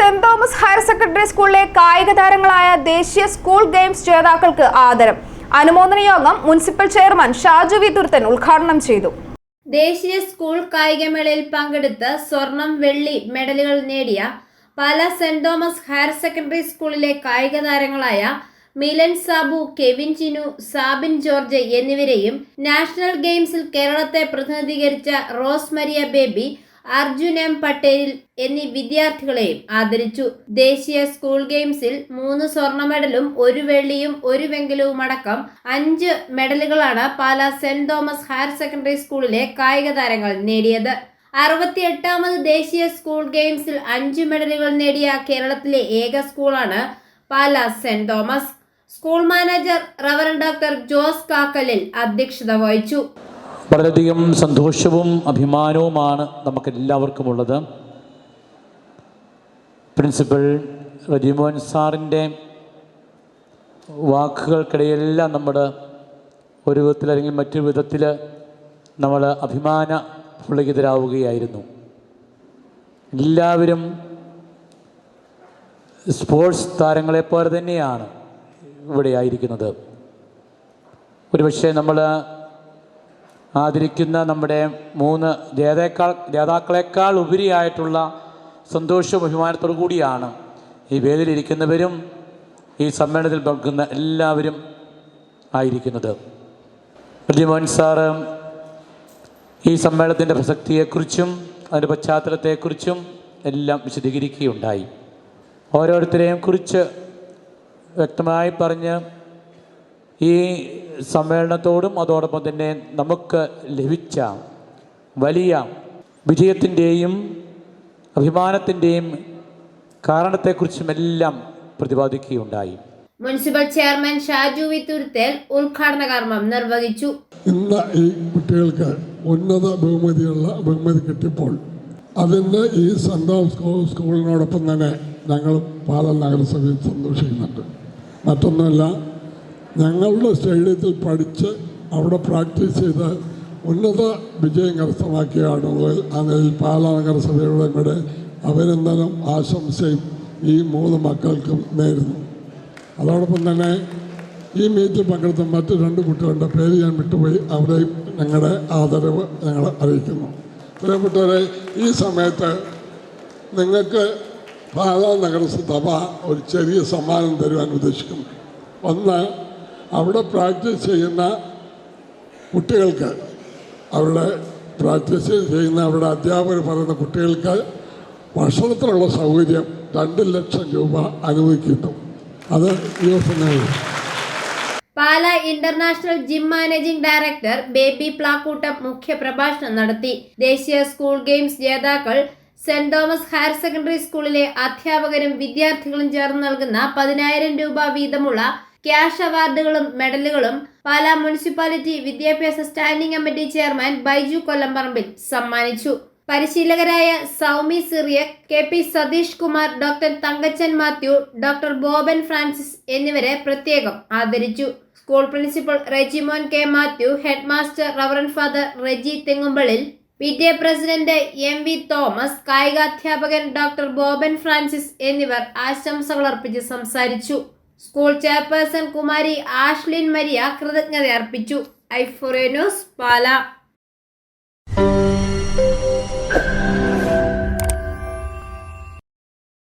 Saint Thomas higher secondary സ്കൂളിലെ കായിക താരങ്ങളായ ദേശീയ സ്കൂൾ ഗെയിംസ് ജേതാക്കൾക്ക് ആദരം. അനുമോദന യോഗം municipal chairman Shaju V. Thuruthan ഉദ്ഘാടനം ചെയ്തു. ദേശീയ സ്കൂൾ കായികമേളയിൽ പങ്കെടുത്ത് സ്വർണം വെള്ളി മെഡലുകൾ നേടിയ Pala saint Thomas higher secondary സ്കൂളിലെ കായിക താരങ്ങളായ മിലൻ സാബു കെവിൻ ചിനു സാബിൻ ജോർജ് എന്നിവരെയും നാഷണൽ ഗെയിംസിൽ കേരളത്തെ പ്രതിനിധീകരിച്ച rose Maria baby Arjun M Patel എന്നീ വിദ്യാർത്ഥികളെയും ആദരിച്ചു. ദേശീയ സ്കൂൾ ഗെയിംസിൽ മൂന്ന് സ്വർണ മെഡലും ഒരു വെള്ളിയും ഒരു വെങ്കലവും അടക്കം അഞ്ച് മെഡലുകളാണ് Pala Saint Thomas higher secondary സ്കൂളിലെ കായിക താരങ്ങൾ നേടിയത്. അറുപത്തിയെട്ടാമത് ദേശീയ സ്കൂൾ ഗെയിംസിൽ അഞ്ച് മെഡലുകൾ നേടിയ കേരളത്തിലെ ഏക സ്കൂളാണ് Pala Saint Thomas. School manager reverend doctor Jose Kakkalil അധ്യക്ഷത വഹിച്ചു. വളരെയധികം സന്തോഷവും അഭിമാനവുമാണ് നമുക്കെല്ലാവർക്കും ഉള്ളത് പ്രിൻസിപ്പൽ റജിമോഹൻ സാറിന്റെ വാക്കുകൾക്കിടയിലെല്ലാം നമ്മൾ ഒരു വിധത്തിൽ അല്ലെങ്കിൽ മറ്റൊരു വിധത്തിൽ നമ്മൾ അഭിമാന പുളകിതരാവുകയായിരുന്നു എല്ലാവരും സ്പോർട്സ് താരങ്ങളെപ്പോലെ തന്നെയാണ് ഇവിടെ ആയിരിക്കുന്നത്. ഒരുപക്ഷെ നമ്മൾ ആദരിക്കുന്ന നമ്മുടെ മൂന്ന് ജേതാക്കൾ ജേതാക്കളെക്കാൾ ഉപരിയായിട്ടുള്ള സന്തോഷവും അഭിമാനത്തോടു കൂടിയാണ് ഈ വേദിയിലിരിക്കുന്നവരും ഈ സമ്മേളനത്തിൽ പങ്കുന്ന എല്ലാവരും ആയിരിക്കുന്നത്. പ്രതിമോൻ സാറ് ഈ സമ്മേളനത്തിന്റെ പ്രസക്തിയെക്കുറിച്ചും അതിന്റെ പശ്ചാത്തലത്തെക്കുറിച്ചും എല്ലാം വിശദീകരിക്കുകയുണ്ടായി. ഓരോരുത്തരെയും കുറിച്ച് വ്യക്തമായി പറഞ്ഞ് ഈ സമ്മേളനത്തോടും അതോടൊപ്പം തന്നെ നമുക്ക് ലഭിച്ച വലിയ വിജയത്തിന്റെയും അഭിമാനത്തിന്റെയും കാരണത്തെക്കുറിച്ചുമെല്ലാം പ്രതിപാദിക്കുകയുണ്ടായി. Municipal chairman Shaju V Thuruthel ഉദ്ഘാടന കർമ്മം നിർവഹിച്ചു. ഇന്ന് ഈ കുട്ടികൾക്ക് ഉന്നത ബഹുമതിയുള്ള ബഹുമതി കിട്ടിയപ്പോൾ അതിന് ഈ സെൻട്രൽ സ്കൂൾ സ്കൂളിനോടൊപ്പം തന്നെ ഞങ്ങൾ പാലം നഗരസഭയിൽ സന്തോഷിക്കുന്നുണ്ട്. മറ്റൊന്നുമല്ല ഞങ്ങളുടെ സ്റ്റേഡിയത്തിൽ പഠിച്ച് അവിടെ പ്രാക്ടീസ് ചെയ്ത് ഉന്നത വിജയം കരസ്ഥമാക്കിയാണുള്ളത്. അതിൽ പാലാ നഗരസഭയുടെ കൂടെ അഭിനന്ദനം ആശംസയും ഈ മൂന്ന് മക്കൾക്കും നേരുന്നു. അതോടൊപ്പം തന്നെ ഈ മീറ്റിൽ പങ്കെടുത്ത മറ്റ് രണ്ട് കുട്ടികളുടെ പേര് ഞാൻ വിട്ടുപോയി. അവരെയും ഞങ്ങളുടെ ആദരവ് ഞങ്ങൾ അറിയിക്കുന്നു. പ്രിയപ്പെട്ടവരെ ഈ സമയത്ത് നിങ്ങൾക്ക് പാലാ നഗരസഭ ഒരു ചെറിയ സമ്മാനം തരുവാൻ ഉദ്ദേശിക്കുന്നു. ഒന്ന് അവിടെ പ്രാക്ടീസ് ചെയ്യുന്ന കുട്ടികൾക്ക് അവിടെ പ്രാക്ടീസ് ചെയ്യുന്ന അവിടെ അധ്യാപകർ പറയുന്ന കുട്ടികൾക്ക് ഭക്ഷണത്തിനുള്ള സൗകര്യം രണ്ട് ലക്ഷം രൂപ അനുവദിക്കുന്നു. അത് ദിവസം Pala international gym managing director Baby Plakoottam മുഖ്യ പ്രഭാഷണം നടത്തി. ദേശീയ സ്കൂൾ ഗെയിംസ് ജേതാക്കൾ സെന്റ് തോമസ് ഹയർ സെക്കൻഡറി സ്കൂളിലെ അധ്യാപകരും വിദ്യാർത്ഥികളും ചേർന്ന് നൽകുന്ന പതിനായിരം രൂപ വീതമുള്ള ക്യാഷ് അവാർഡുകളും മെഡലുകളും പാലാ മുനിസിപ്പാലിറ്റി വിദ്യാഭ്യാസ standing committee chairman Baiju Kollamparambil സമ്മാനിച്ചു. പരിശീലകരായ Soumi Siriya K P Satheesh Kumar doctor Thankachan Mathew doctor Boban Francis എന്നിവരെ പ്രത്യേകം ആദരിച്ചു. School principal Regimon K Mathew head master reverend father Reji Thengumpallil P T A president M V Thomas കായികാധ്യാപകൻ doctor Boban Francis എന്നിവർ ആശംസകൾ അർപ്പിച്ച് സംസാരിച്ചു. School chairperson Kumari Ashlin Maria കൃതജ്ഞത അർപ്പിച്ചു I news Pala.